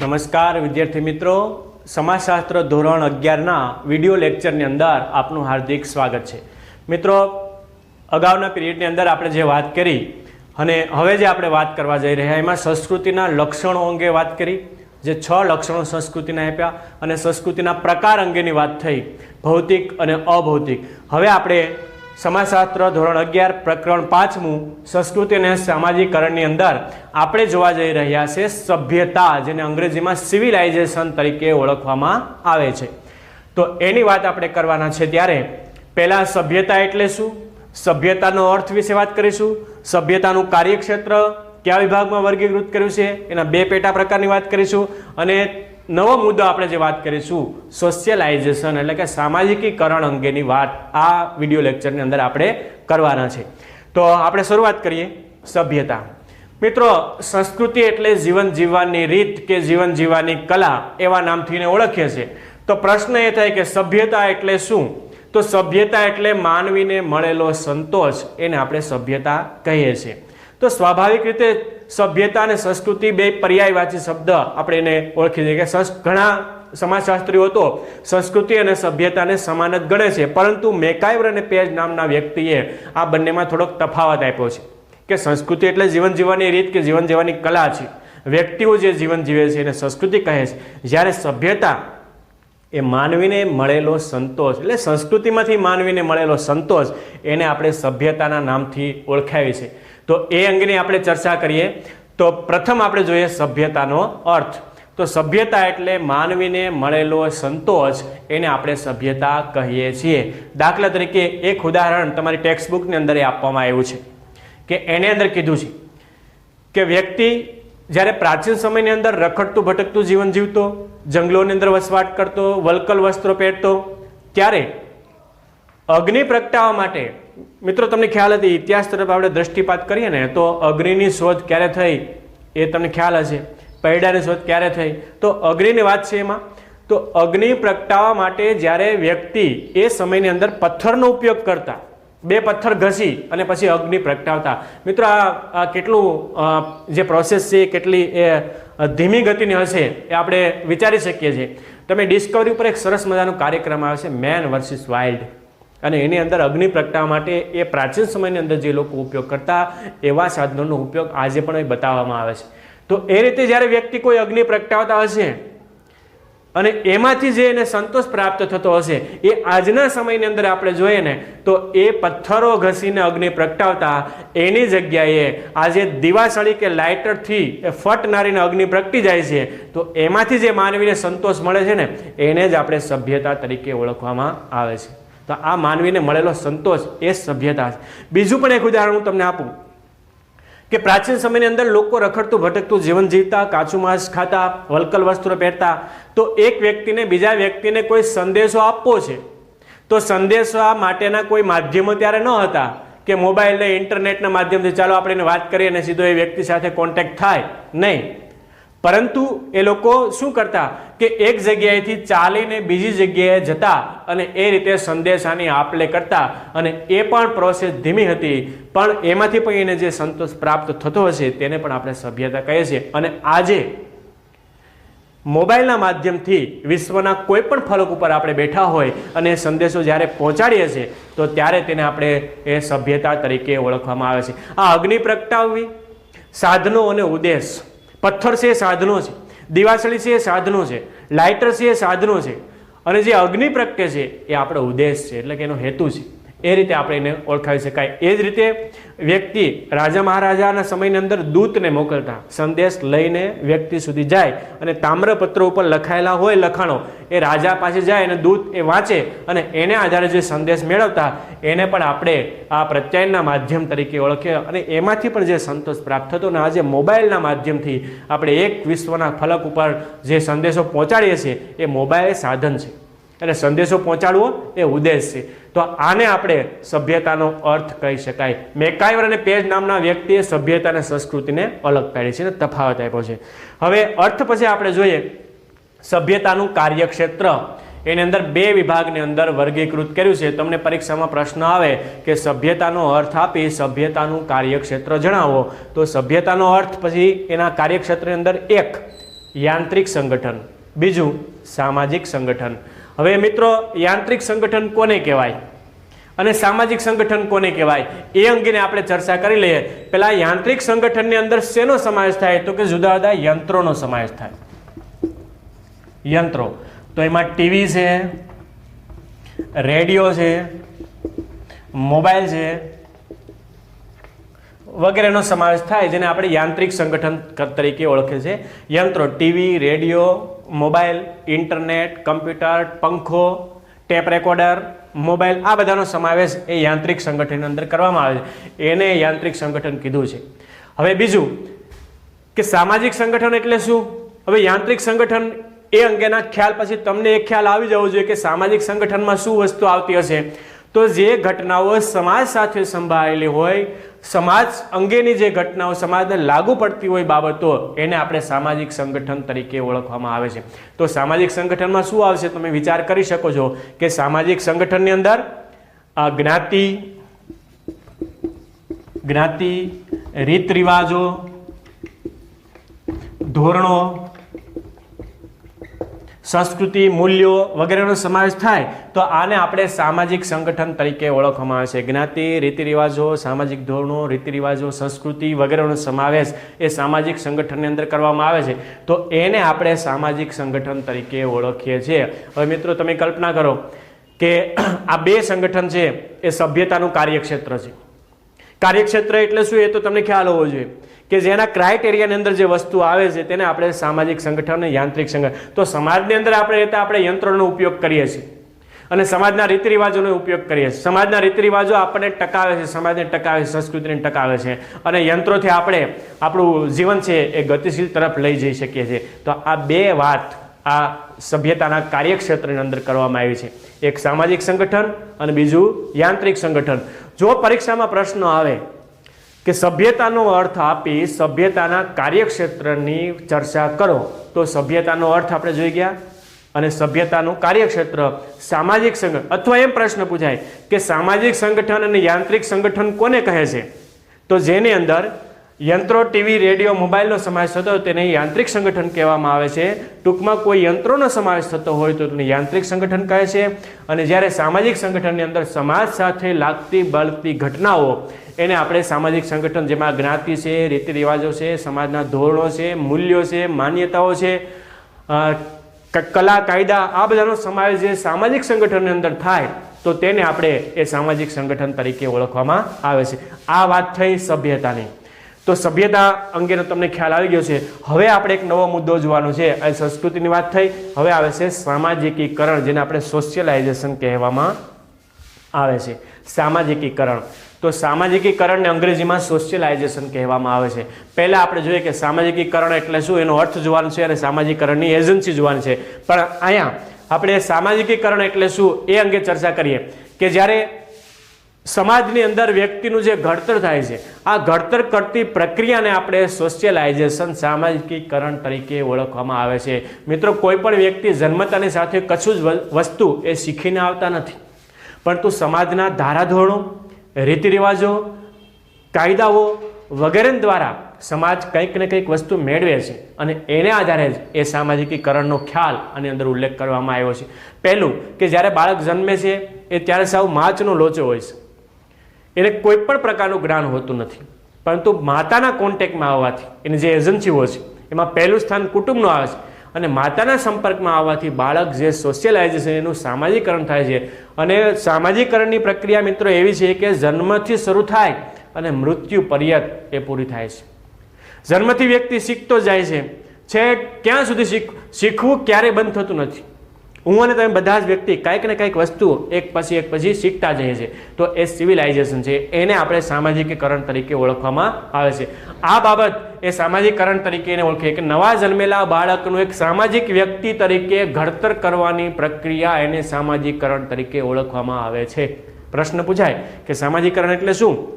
નમસ્કાર, વિદ્યાર્થી મિત્રો. સમાજશાસ્ત્ર ધોરણ અગિયારના વીડિયો લેક્ચરની અંદર આપનું હાર્દિક સ્વાગત છે. મિત્રો, અગાઉના પીરિયડની અંદર આપણે જે વાત કરી, અને હવે જે આપણે વાત કરવા જઈ રહ્યા, એમાં સંસ્કૃતિના લક્ષણો અંગે વાત કરી, જે છ લક્ષણો સંસ્કૃતિના આપ્યા, અને સંસ્કૃતિના પ્રકાર અંગેની વાત થઈ, ભૌતિક અને અભૌતિક. હવે આપણે સમાજશાસ્ત્ર ધોરણ અગિયાર, પ્રકરણ પાંચમું, સંસ્કૃતિ અને સામાજિકરણની અંદર આપણે જોવા જઈ રહ્યા છે સભ્યતા, જેને અંગ્રેજીમાં સિવિલાઇઝેશન તરીકે ઓળખવામાં આવે છે. તો એની વાત આપણે કરવાના છે ત્યારે, પહેલાં સભ્યતા એટલે શું? સભ્યતાનો અર્થ વિશે વાત કરીશું. સભ્યતાનું કાર્યક્ષેત્ર કયા વિભાગમાં વર્ગીકૃત કર્યું છે? એના બે પેટા પ્રકારની વાત કરીશું. અને નવો મુદ્દો આપણે જે વાત કરીશું સોશિયલાઇઝેશન એટલે કે સામાજિકીકરણ અંગેની વાત આ વીડિયો લેક્ચરની અંદર આપણે કરવાના છે. તો આપણે શરૂઆત કરીએ, સભ્યતા. મિત્રો, સંસ્કૃતિ એટલે જીવન જીવવાની રીત કે જીવન જીવવાની કલા, એવા નામથી એને ઓળખીએ છીએ. તો પ્રશ્ન એ થાય કે સભ્યતા એટલે શું? તો સભ્યતા એટલે માનવીને મળેલો સંતોષ, એને આપણે સભ્યતા કહીએ છીએ. તો સ્વાભાવિક રીતે સભ્યતા અને સંસ્કૃતિ બે પર્યાયવાચી શબ્દ આપણે એને ઓળખી દઈએ કે ઘણા સમાજશાસ્ત્રીઓ તો સંસ્કૃતિ અને સભ્યતાને સમાન જ ગણે છે, પરંતુ મેકાયવર અને પેજ નામના વ્યક્તિએ આ બંનેમાં થોડોક તફાવત આપ્યો છે કે સંસ્કૃતિ એટલે જીવન જીવવાની રીત કે જીવન જીવવાની કલા છે. વ્યક્તિઓ જે જીવન જીવે છે એને સંસ્કૃતિ કહે છે. જ્યારે સભ્યતા એ માનવીને મળેલો સંતોષ, એટલે સંસ્કૃતિમાંથી માનવીને મળેલો સંતોષ, એને આપણે સભ્યતાના નામથી ઓળખાવી છે તો એ અંગેની આપણે ચર્ચા કરીએ. તો પ્રથમ આપણે જોઈએ સભ્યતાનો અર્થ. તો સભ્યતા એટલે માનવીને મળેલો સંતોષ એને આપણે સભ્યતા કહીએ છીએ. દાખલા તરીકે એક ઉદાહરણ તમારી ટેક્સ્ટબુકની અંદર આપવામાં આવ્યું છે કે એને અંદર કીધું છે કે વ્યક્તિ જ્યારે પ્રાચીન સમયની અંદર રખડતું, ભટકતું જીવન જીવતો, જંગલોની અંદર વસવાટ કરતો, વલ્કલ વસ્ત્રો પહેરતો, ત્યારે અગ્નિ પ્રગટાવવા માટે, મિત્રો, તમને ખ્યાલ હતી ઇતિહાસ તરફ આપણે દ્રષ્ટિપાત કરીએ ને, તો અગ્નિની શોધ ક્યારે થઈ એ તમને ખ્યાલ હશે. પૈડાની શોધ ક્યારે થઈ? તો અગ્નિની વાત છે એમાં. તો અગ્નિ પ્રગટાવવા માટે જ્યારે વ્યક્તિ એ સમયની અંદર પથ્થરનો ઉપયોગ કરતા, બે પથ્થર ઘસી અને પછી અગ્નિ પ્રગટાવતા. મિત્રો, આ કેટલું જે પ્રોસેસ છે, કેટલી એ ધીમી ગતિની હશે એ આપણે વિચારી શકીએ છીએ. તમે ડિસ્કવરી ઉપર એક સરસ મજાનો કાર્યક્રમ આવે છે મેન વર્સિસ વાઇલ્ડ અને એની અંદર અગ્નિ પ્રગટાવવા માટે એ પ્રાચીન સમયની અંદર જે લોકો ઉપયોગ કરતા એવા સાધનોનો ઉપયોગ આજે પણ અહીં બતાવવામાં આવે છે. તો એ રીતે જ્યારે વ્યક્તિ કોઈ અગ્નિ પ્રગટાવતા હશે અને એમાંથી જે એને સંતોષ પ્રાપ્ત થતો હશે, એ આજના સમયની અંદર આપણે જોઈએ ને, તો એ પથ્થરો ઘસીને અગ્નિ પ્રગટાવતા એની જગ્યાએ આજે દિવાસળી કે લાઇટરથી એ ફટનારીને અગ્નિ પ્રગટી જાય છે, તો એમાંથી જે માનવીને સંતોષ મળે છે ને, એને જ આપણે સભ્યતા તરીકે ઓળખવામાં આવે છે. તો આ માનવીને મળેલો સંતોષ એ સભ્યતા છે. બીજું પણ એક ઉદાહરણ હું તમને આપું કે પ્રાચીન સમયની અંદર લોકો રખડતું, ભટકતું, જીવન જીવતા, કાચું માંસ ખાતા, વલ્કલ વસ્ત્રો પહેરતા. તો એક વ્યક્તિને બીજા વ્યક્તિને કોઈ સંદેશો આપવો છે, તો સંદેશા માટેના કોઈ માધ્યમો ત્યારે ન હતા કે મોબાઈલ ને ઇન્ટરનેટના માધ્યમથી ચાલો આપણે વાત કરીએ અને સીધો એ વ્યક્તિ સાથે કોન્ટેક્ટ થાય. નહીં. પરંતુ એ લોકો શું કરતા કે એક જગ્યાએથી ચાલીને બીજી જગ્યાએ જતા અને એ રીતે સંદેશાની આપલે કરતા અને એ પણ પ્રોસેસ ધીમી હતી. પણ એમાંથી પણ એને જે સંતોષ પ્રાપ્ત થતો હશે તેને પણ આપણે સભ્યતા કહીએ છીએ. અને આજે મોબાઈલના માધ્યમથી વિશ્વના કોઈ પણ ફલક ઉપર આપણે બેઠા હોય અને સંદેશો જ્યારે પહોંચાડીએ છીએ, તો ત્યારે તેને આપણે એ સભ્યતા તરીકે ઓળખવામાં આવે છે. આ અગ્નિ પ્રગટાવવી, સાધનો અને ઉદ્દેશ પથ્થર છે એ સાધનો છે. દિવાસળી છે એ સાધનો છે. લાઇટર છે એ સાધનો છે. અને જે અગ્નિ પ્રત્યે છે એ આપણો ઉદ્દેશ છે, એટલે કે એનો હેતુ છે. એ રીતે આપણે એને ઓળખાવી શકાય. એ જ રીતે વ્યક્તિ રાજા મહારાજાના સમયની અંદર દૂતને મોકલતા, સંદેશ લઈને વ્યક્તિ સુધી જાય અને તામ્રપત્ર ઉપર લખાયેલા હોય લખાણો, એ રાજા પાસે જાય અને દૂત એ વાંચે અને એને આધારે જે સંદેશ મેળવતા, એને પણ આપણે આ પ્રત્યાયનના માધ્યમ તરીકે ઓળખીએ અને એમાંથી પણ જે સંતોષ પ્રાપ્ત થતો ને આજે મોબાઈલના માધ્યમથી આપણે એક વિશ્વના ફલક ઉપર જે સંદેશો પહોંચાડીએ છીએ, એ મોબાઈલ સાધન છે. અને સંદેશો પહોંચાડવો એ ઉદ્દેશ છે. તો આને આપણે સભ્યતાનો અર્થ કહી શકાય. મેકાઈવર અને પેજ નામના વ્યક્તિએ સભ્યતા અને સંસ્કૃતિને અલગ પાડી છે અને તફાવત આપ્યો છે. હવે અર્થ પછી આપણે જોઈએ સભ્યતાનું કાર્યક્ષેત્ર. એની અંદર બે વિભાગની અંદર વર્ગીકૃત કર્યું છે. તમને પરીક્ષામાં પ્રશ્ન આવે કે સભ્યતાનો અર્થ આપી સભ્યતાનું કાર્યક્ષેત્ર જણાવો. તો સભ્યતાનો અર્થ પછી એના કાર્યક્ષેત્રની અંદર એક યાંત્રિક સંગઠન, બીજું સામાજિક સંગઠન. હવે મિત્રો, યાંત્રિક સંગઠન કોને કહેવાય? અને સામાજિક સંગઠન કોને કહેવાય? એ અંગેને આપણે ચર્ચા કરી લઈએ. પેલા યાંત્રિક સંગઠનની અંદર શેનો સમાવેશ થાય? તો કે જુદા જુદા યંત્રોનો સમાવેશ થાય. યંત્રો. તો એમાં ટીવી છે, રેડિયો છે, મોબાઈલ છે, વગેરેનો સમાવેશ થાય, જેને આપણે યાંત્રિક સંગઠન તરીકે ઓળખે છે. યંત્રો, TV, radio mobile, internet, computer, પંખો, ટેપ રેકોર્ડર, મોબાઈલ, આ બધાનો સમાવેશ એ યાંત્રિક સંગઠનની અંદર કરવામાં આવે છે. એને યાંત્રિક સંગઠન કીધું છે. હવે બીજું કે સામાજિક સંગઠન એટલે શું? હવે યાંત્રિક સંગઠન એ અંગેના ખ્યાલ પછી તમને એક ખ્યાલ આવી જવો જોઈએ કે સામાજિક સંગઠનમાં શું વસ્તુ આવતી હશે? તો જે ઘટનાઓ સમાજ સાથે સંભાળેલી હોય સમાજ અંગેની જે ઘટનાઓ સમાજને લાગુ પડતી હોય બાબતો એને આપણે સામાજિક સંગઠન તરીકે ઓળખવામાં આવે છે. તો સામાજિક સંગઠનમાં શું આવશે તમે વિચાર કરી શકો છો કે સામાજિક સંગઠનની અંદર જ્ઞાતિ જ્ઞાતિ રીત રિવાજો ધોરણો સંસ્કૃતિ, મૂલ્યો વગેરેનો સમાવેશ થાય, તો આને આપણે સામાજિક સંગઠન તરીકે ઓળખવામાં આવે છે. જ્ઞાતિ રીતિ રિવાજો સામાજિક ધોરણો રીતિ રિવાજો સંસ્કૃતિ વગેરેનો સમાવેશ એ સામાજિક સંગઠનની અંદર કરવામાં આવે છે. તો એને આપણે સામાજિક સંગઠન તરીકે ઓળખીએ છીએ. હવે મિત્રો, તમે કલ્પના કરો કે આ બે સંગઠન છે, એ સભ્યતાનું કાર્યક્ષેત્ર છે. કાર્યક્ષેત્ર એટલે શું એ તો તમને ખ્યાલ હોવો જોઈએ. કે જેના ક્રાઇટેરિયાની અંદર જે વસ્તુ આવે છે તેને આપણે સામાજિક સંગઠન અને યાંત્રિક સંગઠન. તો સમાજની અંદર આપણે રહેતા આપણે યંત્રોનો ઉપયોગ કરીએ છીએ. અને સમાજના રીતિ રિવાજોનો ઉપયોગ કરીએ છીએ. સમાજના રીતિ રિવાજો આપણને ટકાવે છે. સમાજને ટકાવે છે. સંસ્કૃતિને ટકાવે છે. અને યંત્રોથી આપણે આપણું જીવન છે એ ગતિશીલ તરફ લઈ જઈ શકીએ છીએ. તો આ બે વાત આ સભ્યતાના કાર્યક્ષેત્રની અંદર કરવામાં આવી છે. એક સામાજિક સંગઠન અને બીજું યાંત્રિક સંગઠન. જો પરીક્ષામાં પ્રશ્ન આવે કે સભ્યતાનો અર્થ આપી સભ્યતાના કાર્યક્ષેત્રની ચર્ચા કરો, તો સભ્યતાનો અર્થ આપણે જોઈ ગયા? અને સભ્યતાનું કાર્યક્ષેત્ર સામાજિક સંગઠન, અથવા એમ પ્રશ્ન પૂછાય કે સામાજિક સંગઠન અને યાંત્રિક સંગઠન કોને કહે છે? તો જેની અંદર યંત્રો, ટીવી, રેડિયો, મોબાઈલનો સમાવેશ થતો હોય તેને યાંત્રિક સંગઠન કહેવામાં આવે છે. ટૂંકમાં કોઈ યંત્રોનો સમાવેશ થતો હોય તો તેને યાંત્રિક સંગઠન કહે છે. અને જ્યારે સામાજિક સંગઠનની અંદર સમાજ સાથે લાગતી બળતી ઘટનાઓ, એને આપણે સામાજિક સંગઠન જેમાં જ્ઞાતિ છે રીતિ રિવાજો છે, સમાજના ધોરણો છે, મૂલ્યો છે, માન્યતાઓ છે કલા, કાયદા, આ બધાનો સમાવેશ જે સામાજિક સંગઠનની અંદર થાય, તો તેને આપણે એ સામાજિક સંગઠન તરીકે ઓળખવામાં આવે છે. આ વાત થઈ સભ્યતાની. તો સભ્યતા અંગેનો તમને ખ્યાલ આવી ગયો છે. હવે આપણે એક નવો મુદ્દો જોવાનો છે. અને સંસ્કૃતિની વાત થઈ. હવે આવે છે સામાજિકીકરણ, જેને આપણે સોશિયલાઇઝેશન કહેવામાં આવે છે. સામાજિકીકરણ. તો સામાજિકીકરણને અંગ્રેજીમાં સોશિયલાઇઝેશન કહેવામાં આવે છે. પહેલાં આપણે જોઈએ કે સામાજિકીકરણ એટલે શું? એનો અર્થ જોવાનો છે અને સામાજિકરણની એજન્સી જોવાની છે. પણ અહીંયા આપણે સામાજિકીકરણ એટલે શું? એ અંગે ચર્ચા કરીએ કે જ્યારે સમાજની અંદર વ્યક્તિનું જે ઘડતર થાય છે, આ ઘડતર કરતી પ્રક્રિયાને આપણે સોશિયલાઇઝેશન સામાજિકીકરણ તરીકે ઓળખવામાં આવે છે. મિત્રો, કોઈ પણ વ્યક્તિ જન્મતાની સાથે કશું જ વસ્તુ એ શીખીને આવતા નથી. પરંતુ સમાજના ધારાધોરણો રીતિ રિવાજો કાયદાઓ વગેરે દ્વારા સમાજ કંઈક ને કંઈક વસ્તુ મેળવે છે અને એને આધારે જ એ સામાજિકીકરણનો ખ્યાલ આની અંદર ઉલ્લેખ કરવામાં આવ્યો છે. પહેલું કે જ્યારે બાળક જન્મે છે, એ ત્યારે સાવ માચનો લોચો હોય છે. એને કોઈ પણ પ્રકારનું જ્ઞાન હોતું નથી. પરંતુ માતાના કોન્ટેક્ટમાં આવવાથી, એની જે એજન્સીઓ છે, એમાં પહેલું સ્થાન કુટુંબનું આવે છે. અને માતાના સંપર્કમાં આવવાથી બાળક જે સોશિયલાઇઝેશન એનું સામાજિકરણ થાય છે. અને સામાજિકરણની પ્રક્રિયા મિત્રો એવી છે કે જન્મથી શરૂ થાય અને મૃત્યુ પર્યત એ પૂરી થાય છે. જન્મથી વ્યક્તિ શીખતો જાય છે. છે ક્યાં સુધી શીખ, શીખવું ક્યારેય બંધ થતું નથી. હું અને તમે બધા જ વ્યક્તિ કાંઈક ને કાંઈક વસ્તુ એક પછી એક પછી શીખતા જઈએ છીએ. તો એ સિવિલાઇઝેશન છે, એને આપણે સામાજિકીકરણ તરીકે ઓળખવામાં આવે છે. આ બાબત એ સામાજિકરણ તરીકે એને ઓળખીએ કે નવા જન્મેલા બાળકનું એક સામાજિક વ્યક્તિ તરીકે ઘડતર કરવાની પ્રક્રિયા એને સામાજિકરણ તરીકે ઓળખવામાં આવે છે. પ્રશ્ન પૂછાય કે સામાજિકરણ એટલે શું?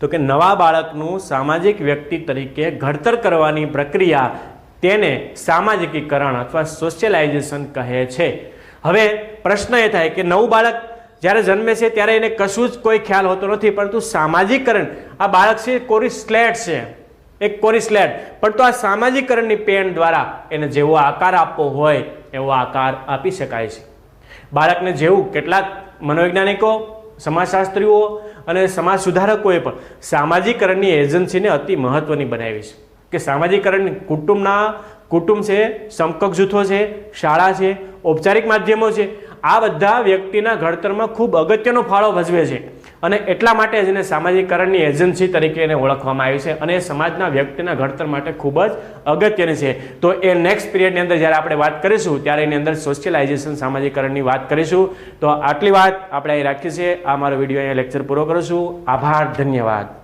તો કે નવા બાળકનું સામાજિક વ્યક્તિ તરીકે ઘડતર કરવાની પ્રક્રિયા તેને સામાજિકીકરણ અથવા સોશિયલાઇઝેશન કહે છે. હવે પ્રશ્ન એ થાય કે નવું બાળક જ્યારે જન્મે છે ત્યારે એને કશું જ કોઈ ખ્યાલ હોતો નથી, પરંતુ સામાજિકરણ, આ બાળક છે કોરી સ્લેટ છે, એક કોરી સ્લેટ પણ તો આ સામાજિકરણની પેન દ્વારા એને જેવો આકાર આપવો હોય, એવો આકાર આપી શકાય છે. બાળકને જેવું કેટલાક મનોવૈજ્ઞાનિકો, સમાજશાસ્ત્રીઓ અને સમાજ સુધારકોએ પણ સામાજિકરણની એજન્સીને અતિ મહત્વની બનાવી છે. કે સામાજિકરણ કુટુંબના, કુટુંબ છે, સમકક્ષ જૂથો છે, શાળા છે, ઔપચારિક માધ્યમો છે, આ બધા વ્યક્તિના ઘડતરમાં ખૂબ અગત્યનો ફાળો ભજવે છે. અને એટલા માટે જ એને સામાજિકરણની એજન્સી તરીકે એને ઓળખવામાં આવી છે અને એ સમાજના વ્યક્તિના ઘડતર માટે ખૂબ જ અગત્યની છે. તો એ નેક્સ્ટ પિરિયડની અંદર જ્યારે આપણે વાત કરીશું, ત્યારે એની અંદર સોશિયલાઇઝેશન સામાજિકરણની વાત કરીશું. તો આટલી વાત આપણે અહીં રાખીએ છીએ આ મારો વીડિયો અહીંયા લેક્ચર પૂરો કરીશું આભાર. ધન્યવાદ.